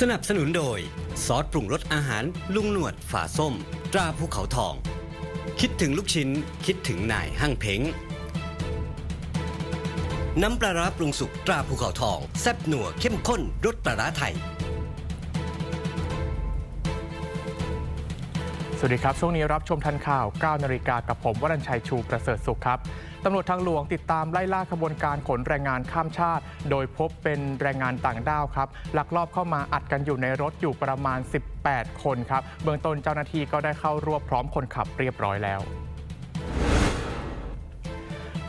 สนับสนุนโดย ซอสปรุงรสอาหารลุงหนวดฝาส้ม ตราภูเขาทอง คิดถึงลูกชิ้น คิดถึงนายห้างเพ้งน้ำปลาร้าปรุงสุกตราภูเขาทอง แซ่บหนัวเข้มข้นรสปลาร้าไทย สวัสดีครับ ช่วงนี้รับชมทันข่าว 9 นาฬิกากับผมวรัญชัยชูประเสริฐสุขครับตำรวจทางหลวงติดตามไล่ล่าขบวนการขนแรงงานข้ามชาติ โดยพบเป็นแรงงานต่างด้าวครับลักลอบเข้ามาอัดกันอยู่ในรถอยู่ประมาณ 18 คนครับ เบื้องต้นเจ้าหน้าที่ก็ได้เข้ารวบพร้อมคนขับเรียบร้อยแล้ว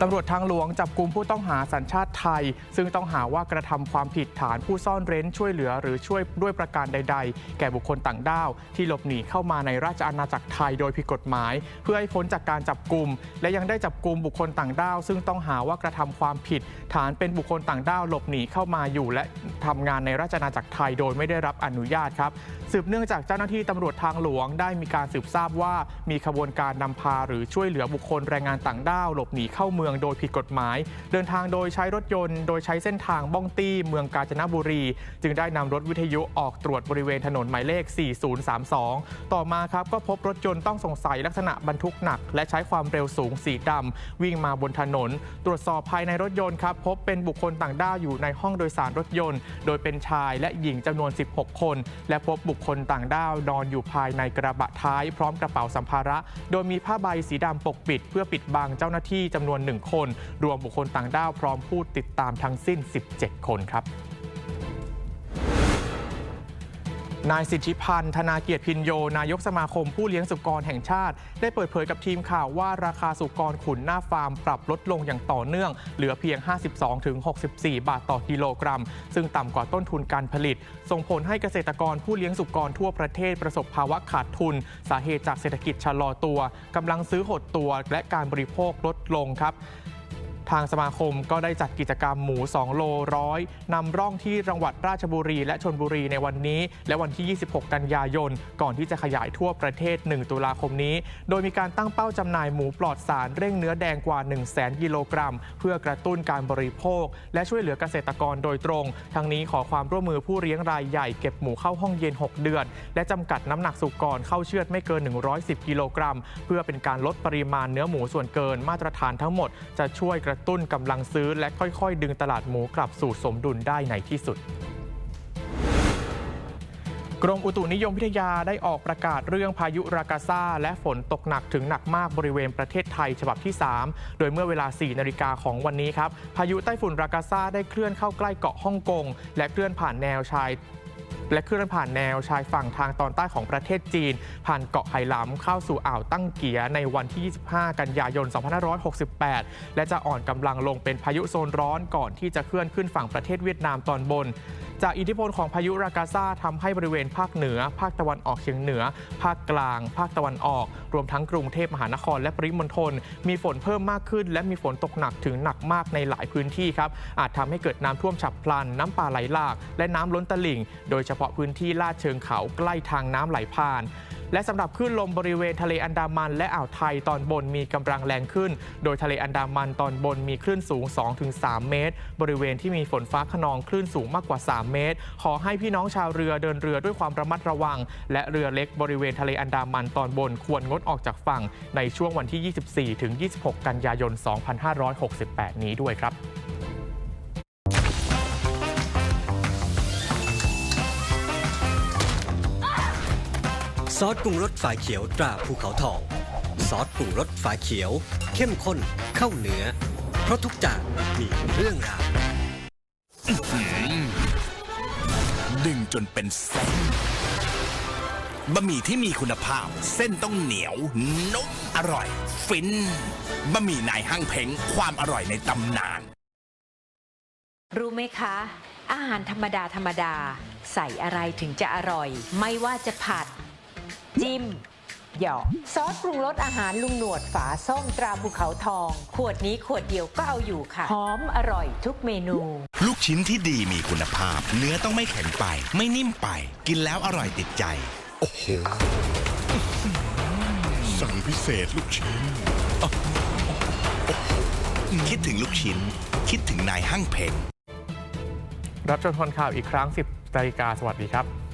ตำรวจทางหลวงจับกลุ่มผู้ต้องหาสัญชาติไทย ซึ่งต้องหาว่ากระทำความผิดฐานผู้ซ่อนเร้นช่วยเหลือ หรือช่วยด้วยประการใด ๆ แก่บุคคลต่างด้าว ที่หลบหนีเข้ามาในราชอาณาจักรไทยโดยผิดกฎหมาย เพื่อให้พ้นจากการจับกลุ่ม และยังได้จับกลุ่มบุคคลต่างด้าว ซึ่งต้องหาว่ากระทำความผิด ฐานเป็นบุคคลต่างด้าวหลบหนีเข้ามาอยู่ และทำงานในราชอาณาจักรไทยโดยไม่ได้รับอนุญาตครับสืบเนื่องจากเจ้าหน้าที่ตำรวจทางหลวงได้มีการสืบทราบว่า มีขบวนการนำพาหรือช่วยเหลือบุคคลแรงงานต่างด้าวหลบหนีเข้าเมืองืองโดยผิดกฎหมาย เดินทางโดยใช้รถยนต์ โดยใช้เส้นทางบ้องตี้ เมืองกาญจนบุรี จึงได้นำรถวิทยุออกตรวจบริเวณถนนหมายเลข 4032 ต่อมาครับก็พบรถยนต์ต้องสงสัยลักษณะบรรทุกหนัก และใช้ความเร็วสูงสีดำวิ่งมาบนถนน ตรวจสอบภายในรถยนต์ครับพบเป็นบุคคลต่างด้าวอยู่ในห้องโดยสารรถยนต์ โดยเป็นชายและหญิงจำนวน 16 คน และพบบุคคลต่างด้าวนอนอยู่ภายในกระบะท้าย พร้อมกระเป๋าสัมภาระ โดยมีผ้าใบสีดำปกปิด เพื่อปิดบังเจ้าหน้าที่จำนวนหนึ่งคน รวมบุคคลต่างด้าวพร้อมพูดติดตามทั้งสิ้น 17 คนครับ นายสิทธิพันธ์ธนาเกียรติพินโย นายกสมาคมผู้เลี้ยงสุกรแห่งชาติ ได้เปิดเผยกับทีมข่าวว่าราคาสุกรขุนหน้าฟาร์มปรับลดลงอย่างต่อเนื่อง เหลือเพียง 52-64 บาทต่อกิโลกรัม ซึ่งต่ำกว่าต้นทุนการผลิต ส่งผลให้เกษตรกรผู้เลี้ยงสุกรทั่วประเทศประสบภาวะขาดทุน สาเหตุจากเศรษฐกิจชะลอตัวกำลังซื้อหดตัวและการบริโภคลดลงครับ ทางสมาคมก็ได้จัดกิจกรรมหมู 2 โลร้อยนำร่องที่จังหวัดราชบุรี และชนบุรีในวันนี้ และวันที่ 26 กันยายน ก่อนที่จะขยายทั่วประเทศ 1 ตุลาคมนี้ โดยมีการตั้งเป้าจำหน่ายหมูปลอดสารเร่งเนื้อแดงกว่า 1 0 0 0 0แกิโลกรัม เพื่อกระตุ้นการบริโภค และช่วยเหลือเกษตรกรโดยตรง ทั้งนี้ขอความร่วมมือผู้เลี้ยงรายใหญ่เก็บหมูเข้าห้องเย็น 6 เดือน และจำกัดน้ำหนักสุกรเข้าเชือดไม่เกิน 110 กิโลกรัม เพื่อเป็นการลดปริมาณเนื้อหมูส่วนเกินมาตรฐานทั้งหมดจะช่วยกระตุ้นกำลังซื้อและค่อยๆ ดึงตลาดหมูกลับสู่สมดุลได้ในที่สุดกรมอุตุนิยมวิทยาได้ออกประกาศเรื่องพายุรากาซาและฝนตกหนักถึงหนักมากบริเวณประเทศไทยฉบับที่ 3 โดยเมื่อเวลา 4 นาฬิกาของวันนี้ครับ พายุไต้ฝุ่นรากาซาได้เคลื่อนเข้าใกล้เกาะฮ่องกง และเคลื่อนผ่านแนวชาย และเคลื่อนผ่านแนวชายฝั่งทางตอนใต้ของประเทศจีน ผ่านเกาะไหหลำเข้าสู่อ่าวตั้งเกียในวันที่ 25 กันยายน 2568 และจะอ่อนกำลังลงเป็นพายุโซนร้อนก่อนที่จะเคลื่อนขึ้นฝั่งประเทศเวียดนามตอนบน จากอิทธิพลของพายุรากาซาทำให้บริเวณภาคเหนือ ภาคตะวันออกเฉียงเหนือ ภาคกลาง ภาคตะวันออก รวมทั้งกรุงเทพมหานครและปริมณฑลมีฝนเพิ่มมากขึ้น และมีฝนตกหนักถึงหนักมากในหลายพื้นที่ครับอาจทำให้เกิดน้ำท่วมฉับพลัน น้ำป่าไหลหลาก และน้ำล้นตลิ่ง โดยเฉพาะพื้นที่ลาดเชิงเขาใกล้ทางน้ำไหลผ่าน และสำหรับคลื่นลมบริเวณทะเลอันดามัน และอ่าวไทยตอนบนมีกำลังแรงขึ้น โดยทะเลอันดามันตอนบนมีคลื่นสูง 2-3 เมตร บริเวณที่มีฝนฟ้าขนองคลื่นสูงมากกว่า 3 เมตร ขอให้พี่น้องชาวเรือเดินเรือด้วยความระมัดระวัง และเรือเล็กบริเวณทะเลอันดามันตอนบนควรงดออกจากฝั่งในช่วงวันที่ 24-26 กันยายน 2568 นี้ด้วยครับ ซอสปรุงรสฝาเขียวตราภูเขาทอง ซอสปรุงรสฝาเขียว เข้มข้นเข้าเนื้อ เพราะทุกจานมีเรื่องราวดึงจนเป็นเส้นบะหมี่ที่มีคุณภาพ เส้นต้องเหนียวนุ่มอร่อย ฟินบะหมี่นายห้างเพ้งความอร่อยในตำนาน รู้ไหมคะ อาหารธรรมดาธรรมดา ใส่อะไรถึงจะอร่อย ไม่ว่าจะผัด จิ้ม หยอกซอสปรุงรสอาหารลุงหนวดฝาส้มตราภูเขาทอง ขวดนี้ขวดเดียวก็เอาอยู่ค่ะ หอมอร่อยทุกเมนู ลูกชิ้นที่ดีมีคุณภาพ เนื้อต้องไม่แข็งไป ไม่นิ่มไป กินแล้วอร่อยติดใจ โอ้โห สั่งพิเศษลูกชิ้น คิดถึงลูกชิ้น คิดถึงนายห้างเพ้งรับชมทนข่าวอีกครั้ง 10นาฬิกาสวัสดีครับ